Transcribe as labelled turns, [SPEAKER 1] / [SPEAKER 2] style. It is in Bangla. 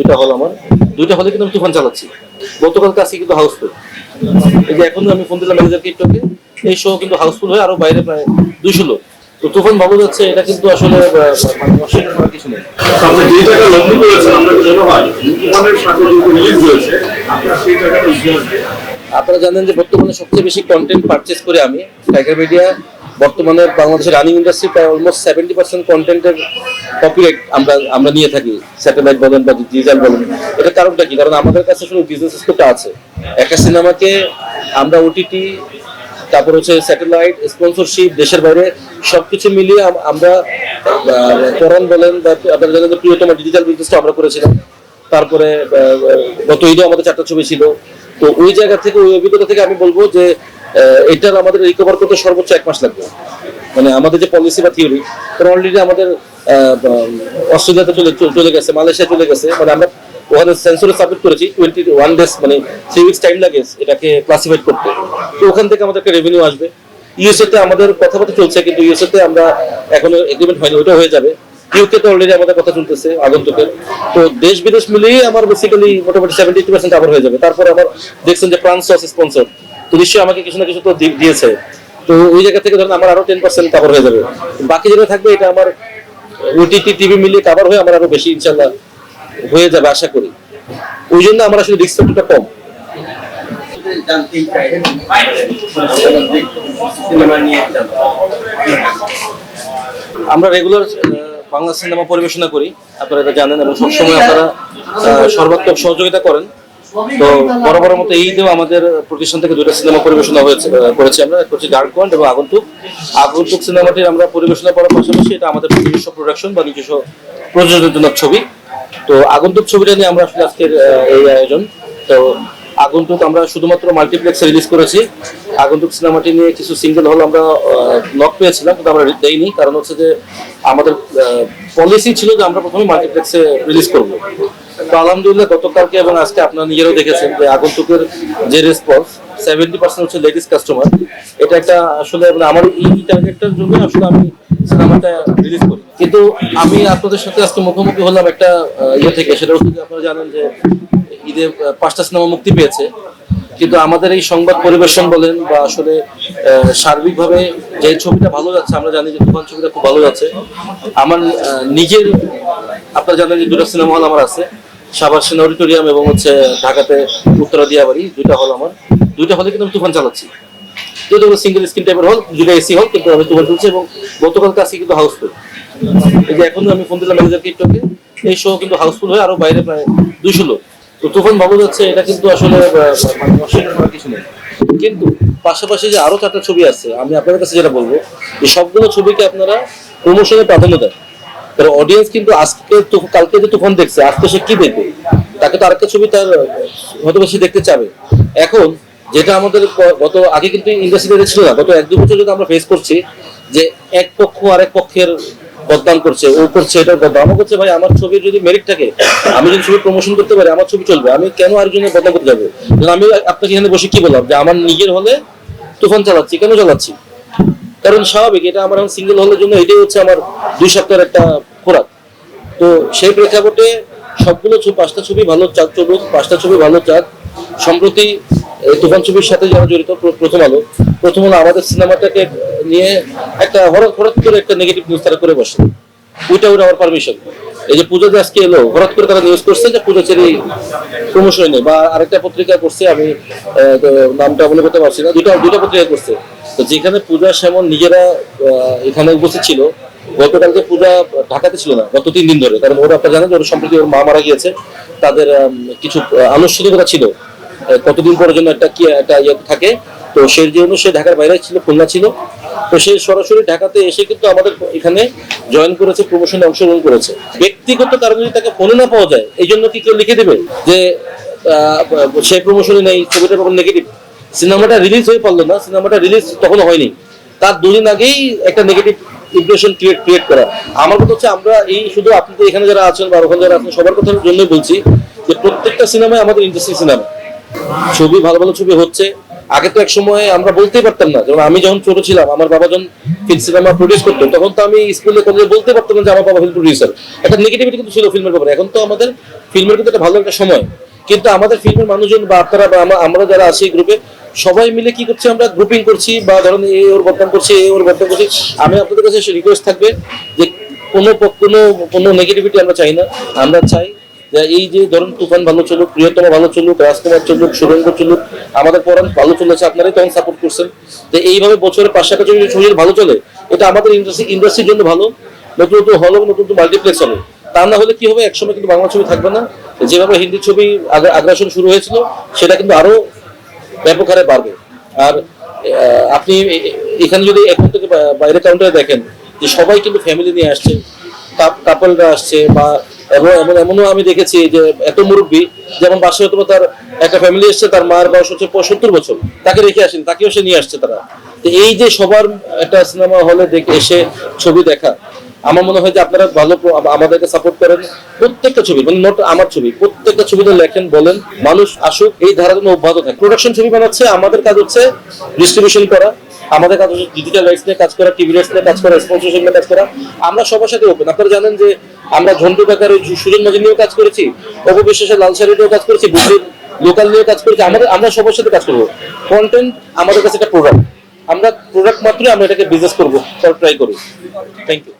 [SPEAKER 1] দুইটা হল আমার। দুইটা হলে কিন্তু আমি তুফান চালাচ্ছি। গতকাল কাছে কিন্তু হাউসফুল এই যে এখন আমি ফোন দিলাম ম্যানেজার কিটকে এই শো কিন্তু হাউসফুল হয়ে আরও বাইরে প্রায় দুইশো লোক। তো তুফান ভালো যাচ্ছে এটা কিন্তু আসলে মানে অস্বীকার করার কিছু নেই।
[SPEAKER 2] আপনি যে টাকা লগ্নি করেছেন আমরা মনে হয়। তুফানের সাথে যেহেতু রিলিজ হয়েছে আপনার সেই টাকাটা
[SPEAKER 1] আপনারা জানেন যে বর্তমানে সবচেয়ে বেশি কন্টেন্ট পারচেস করে আমি টাইগার মিডিয়া বর্তমানে বাংলাদেশের রানিং ইন্ডাস্ট্রি প্রায় অলমোস্ট সেভেন্টি পার্সেন্ট কন্টেন্টের কপিরাইট আমরা আমরা নিয়ে থাকি স্যাটেলাইট বলেন বা ডিজিটাল বলেন। এটা কারণটা কি? কারণ আমাদের কাছে শুধু বিজনেস স্কোপটা আছে। একটা সিনেমাকে আমরা ওটিটি তারপর হচ্ছে স্যাটেলাইট স্পন্সরশিপ দেশের বাইরে সবকিছু মিলিয়ে আম- আমরা করণ বলেন বা আপনারা জানেন প্রিয়তম ডিজিটাল বিজনেসটা আমরা করেছিলাম। তারপরে গত ঈদে আমাদের চারটা ছবি ছিল। তো ওই জায়গা থেকে, ওই অভিজ্ঞতা থেকে আমি বলব যে এটার আমাদের রিকভার করতে সর্বোচ্চ এক মাস লাগবে। মানে আমাদের যে পলিসি বা থিওরি কারণ অলরেডি আমাদের অস্ট্রেলিয়াতে চলে চলে গেছে, মালয়েশিয়া চলে গেছে। মানে আমরা ওখানে সেন্সরে সাবমিট করেছি টোয়েন্টি ওয়ান ডেজ মানে থ্রি উইক্স টাইম লাগে এটাকে ক্লাসিফাইড করতে। তো ওখান থেকে আমাদের একটা রেভিনিউ আসবে। ইউএসএ তে আমাদের কথাবার্তা চলছে, কিন্তু ইউএসএ তে আমরা এখনও এগ্রিমেন্ট হয়নি, ওটা হয়ে যাবে। ইউকে তে অলরেডি আমাদের কথা চলতেছে, আগন্তুকের। তো দেশ বিদেশ মিলিয়ে আমার বেসিক্যালি মোটামুটি সেভেন্টি টু পার্সেন্ট আবার হয়ে যাবে। তারপরে আমার দেখছেন যে ফ্রান্স স্পন্সর তো নিশ্চয়ই আমাকে কিছু না কিছু তো দিয়েছে। তো ওই জায়গা থেকে ধরেন আমার আরও টেন পার্সেন্ট কাভার হয়ে যাবে। বাকি যেটা থাকবে, এটা আমার ওটিটি টিভি মিলিয়ে কাভার হয়ে আমার আরও বেশি ইনশাল্লাহ হয়ে যাবে আশা করি। ওই জন্য আমার আসলে রিস্ক ফ্যাক্টরটা কম। আমরা রেগুলার বাংলা সিনেমা পরিবেশনা করি। আপনারা এটা জানেন এবং সবসময় আপনারা সর্বাত্মক সহযোগিতা করেন। তো বরাবর মতো ঈদেও আমাদের প্রতিষ্ঠান থেকে দুটো সিনেমা পরিবেশনা হয়েছে করেছি আমরা। একটা হচ্ছে ডার্কওয়ান্ড এবং আগন্তুক। আগন্তুক সিনেমাটির আমরা পরিবেশনা করার পাশাপাশি এটা আমাদের নিজস্ব প্রোডাকশন বা নিজস্ব জন্য ছবি। তো আগন্তুক ছবিটা নিয়ে আমরা আসলে আজকের এই আয়োজন। তো আগন্তুক আমরা শুধুমাত্র মাল্টিপ্লেক্সে রিলিজ করেছি। আগন্তুক সিনেমাটি নিয়ে কিছু সিঙ্গেল হল আমরা লক পেয়েছিলাম, কিন্তু আমরা দেইনি। কারণ হচ্ছে যে আমাদের পলিসি ছিল যে আমরা প্রথমে মাল্টিপ্লেক্সে রিলিজ করব। তো আলহামদুলিল্লাহ গতকালকে এবং আজকে আপনারা নিজেরাও দেখেছেন যে আগন্তুকের যে রেসপন্স সেভেন্টি পার্সেন্ট হচ্ছে লেডিস কাস্টমার এটা একটা আসলে মানে আমার এই টার্গেটটার জন্য আসলে আমি সিনেমাটা রিলিজ করি। কিন্তু আমি আপনাদের সাথে আজকে মুখোমুখি হলাম একটা ইয়ে থেকে, সেটা হচ্ছে আপনারা জানেন যে ঈদে পাঁচটা সিনেমা মুক্তি পেয়েছে। কিন্তু আমাদের এই সংবাদ পরিবেশন বলেন বা আসলে সার্বিকভাবে যে ছবিটা ভালো যাচ্ছে, আমরা জানি যে তুফান ছবিটা খুব ভালো যাচ্ছে। আমার নিজের, আপনারা জানেন যে দুটো সিনেমা হল আমার আছে, সাভার সেনা অডিটোরিয়াম এবং হচ্ছে ঢাকাতে উত্তরা দিয়াবাড়ি দুইটা হল আমার। দুইটা হলে কিন্তু আমি তুফান চালাচ্ছি। যেহেতু সিঙ্গেল স্ক্রিন টাইপের হল দুটো এসি হল, কিন্তু আমি তুফান চলছে এবং গতকাল কাছে কিন্তু হাউসফুল এই যে এখন আমি ফোন দিলাম ম্যানেজার কিটকে এই শো কিন্তু হাউসফুল হয়ে আরও বাইরে প্রায় দুইশো লোক। তো তুফান ভালো যাচ্ছে এটা কিন্তু আসলে মানে কিছু নেই। কিন্তু পাশাপাশি যে আরও চারটা ছবি আছে, আমি আপনাদের কাছে যেটা বলব সবগুলো ছবিকে আপনারা প্রমোশনে প্রাধান্য দেন। কারণ অডিয়েন্স কিন্তু আজকে কালকে যে তুফান দেখছে, আজকে সে কি দেখবে? তাকে তো আরেকটা ছবি তার হয়তো বা সে দেখতে চাবে। এখন যেটা আমাদের গত, আগে কিন্তু ইন্ডাস্ট্রিতে ছিল না, গত এক দু বছর যদি আমরা ফেস করছি যে এক পক্ষ আরেক পক্ষের বদনাম করছে, ও করছে এটা বদনাম। আমার করছে, ভাই, আমার ছবির যদি মেরিট থাকে, আমি যদি ছবি প্রমোশন করতে পারি, আমার ছবি চলবে, আমি কেন আরেকজনের বদনাম করতে যাব? আমি আপনাকে এখানে বসে কি বললাম? যে আমার নিজের হলে তুফান চালাচ্ছি, কেন চালাচ্ছি? কারণ স্বাভাবিক, এটা আমার এখন সিঙ্গেল হলের জন্য এটাই হচ্ছে আমার দুই সপ্তাহের একটা খোরাক। তো সেই প্রেক্ষাপটে সবগুলো পাঁচটা ছবি ভালো চাক চলুক পাঁচটা ছবি ভালো চাক সম্প্রতি এই তুফান ছবির সাথে যারা জড়িত প্রথম আলো। প্রথম আলো আমাদের সিনেমাটাকে নিয়ে একটা হঠাৎ হঠাৎ করে একটা নেগেটিভ নিউজ তারা করে বসে। ওইটা ওটা আমার পারমিশন এই যে পূজা যে আজকে এলো, হঠাৎ করে তারা নিউজ করছে যে পূজা চেরি প্রমোশন নেই বা আরেকটা পত্রিকায় করছে, আমি নামটা মনে করতে পারছি না। দুইটা দুইটা পত্রিকা করছে। তো যেখানে পূজা সেমন নিজেরা এখানে উপস্থিত ছিল। গতকালকে পূজা ঢাকাতে ছিল না, গত তিন দিন ধরে। কারণ ওরা আপনারা জানেন যে ওর সম্প্রতি ওর মা মারা গিয়েছে। তাদের কিছু আনুষ্ঠানিকতা ছিল। কতদিন পরের জন্য একটা কি, একটা ইয়ে থাকে, তো সেই জন্য সে ঢাকার বাইরে ছিল, খুলনা ছিল। তো সে সরাসরি ঢাকাতে এসে কিন্তু আমাদের এখানে জয়েন করেছে প্রমোশনে অংশগ্রহণ করেছে। ব্যক্তিগত কারণে যদি তাকে ফোনে না পাওয়া যায়, এই জন্য কি কেউ লিখে দেবে যে সে প্রমোশনে নেই ছবিটা তখন নেগেটিভ সিনেমাটা রিলিজ হয়ে পারল না, সিনেমাটা রিলিজ তখনও হয়নি। তার দুদিন আগেই একটা নেগেটিভ ইমপ্রেশন ক্রিয়েট ক্রিয়েট করা। আমার কথা হচ্ছে, আমরা এই শুধু আপনাদের এখানে যারা আছেন বা ওখানে যারা আছেন, সবার কথার জন্যই বলছি যে প্রত্যেকটা সিনেমায় আমাদের ইন্টারেস্টিং সিনেমা ছবি, ভালো ভালো ছবি হচ্ছে। আগে তো এক সময় আমরা বলতেই পারতাম না। যেমন আমি যখন ছোট ছিলাম, আমার বাবা যখন ফিল্ম সিনেমা প্রডিউস করতো, তখন তো আমি স্কুলে কলেজে বলতে পারতাম না যে আমার বাবা ফিল্ম প্রডিউসার একটা নেগেটিভিটি কিন্তু ছিল ফিল্মের ব্যাপারে। এখন তো আমাদের ফিল্মের কিন্তু একটা ভালো একটা সময়। কিন্তু আমাদের ফিল্মের মানুষজন বা আপনারা বা আমরা- যারা আছি গ্রুপে সবাই মিলে কি করছি আমরা? গ্রুপিং করছি বা ধরেন এ ওর বদনাম করছি, এ ওর বদনাম করছি। আমি আপনাদের কাছে রিকোয়েস্ট থাকবে যে কোনো কোনো কোনো নেগেটিভিটি আমরা চাই না। আমরা চাই এই যে ধরুন তুফান ভালো চলুক প্রিয়তম ভালো চলুক, রাজকুমার চলুক সুরঙ্গ চলুক, আমাদের পরান ভালো চলেছে, আপনারাই তখন সাপোর্ট করছেন। যে এইভাবে বছরের টাকা যদি শরীর ভালো চলে, এটা আমাদের ইন্ডাস্ট্রি ইন্ডাস্ট্রির জন্য ভালো, নতুন নতুন হল, নতুন নতুন মাল্টিপ্লেক্স হবে তা না হলে কি হবে? একসময় কিন্তু বাংলা ছবি থাকবে না। যেভাবে হিন্দি ছবি আগ্রা- আগ্রাসন শুরু হয়েছিল, সেটা কিন্তু আরও ব্যাপক হারে বাড়বে। আর আপনি এখানে যদি এখন থেকে বাইরে কাউন্টারে দেখেন, যে সবাই কিন্তু ফ্যামিলি নিয়ে আসছে কাপলরা আসছে বা এবং এমন এমনও আমি দেখেছি যে এত মুরব্বী যেমন বাসায় হয়তো তার একটা ফ্যামিলি এসছে তার মার বয়স হচ্ছে সত্তর বছর। তাকে রেখে আসেন তাকেও সে নিয়ে আসছে তারা। তো এই যে সবার একটা সিনেমা হলে দেখে এসে ছবি দেখা আমার মনে হয় যে আপনারা ভালো আমাদেরকে সাপোর্ট করেন। প্রত্যেকটা ছবি মানে নট আমার ছবি প্রত্যেকটা ছবিতে লেখেন বলেন মানুষ আসুক এই ধারা যেন অব্যাহত থাকে। প্রোডাকশন ছবি বানাচ্ছে আমাদের কাজ হচ্ছে ডিস্ট্রিবিউশন করা। আমাদের কাজ হচ্ছে ডিজিটাল রাইটস নিয়ে কাজ করা টিভি রাইটস নিয়ে কাজ করা স্পন্সরশিপ নিয়ে কাজ করা। আমরা সবার সাথে ওপেন আপনারা জানেন যে আমরা ঝন্টু কাকার ওই সুজন মাঝি নিয়েও কাজ করেছি অপবিশ্বাসের লাল শাড়িতেও কাজ করেছি বুদ্ধির লোকাল নিয়েও কাজ করেছি। আমাদের, আমরা সবার সাথে কাজ করব। কন্টেন্ট আমাদের কাছে একটা প্রোডাক্ট আমরা প্রোডাক্ট মাত্রই আমরা এটাকে বিজনেস করব। ট্রাই করি থ্যাংক ইউ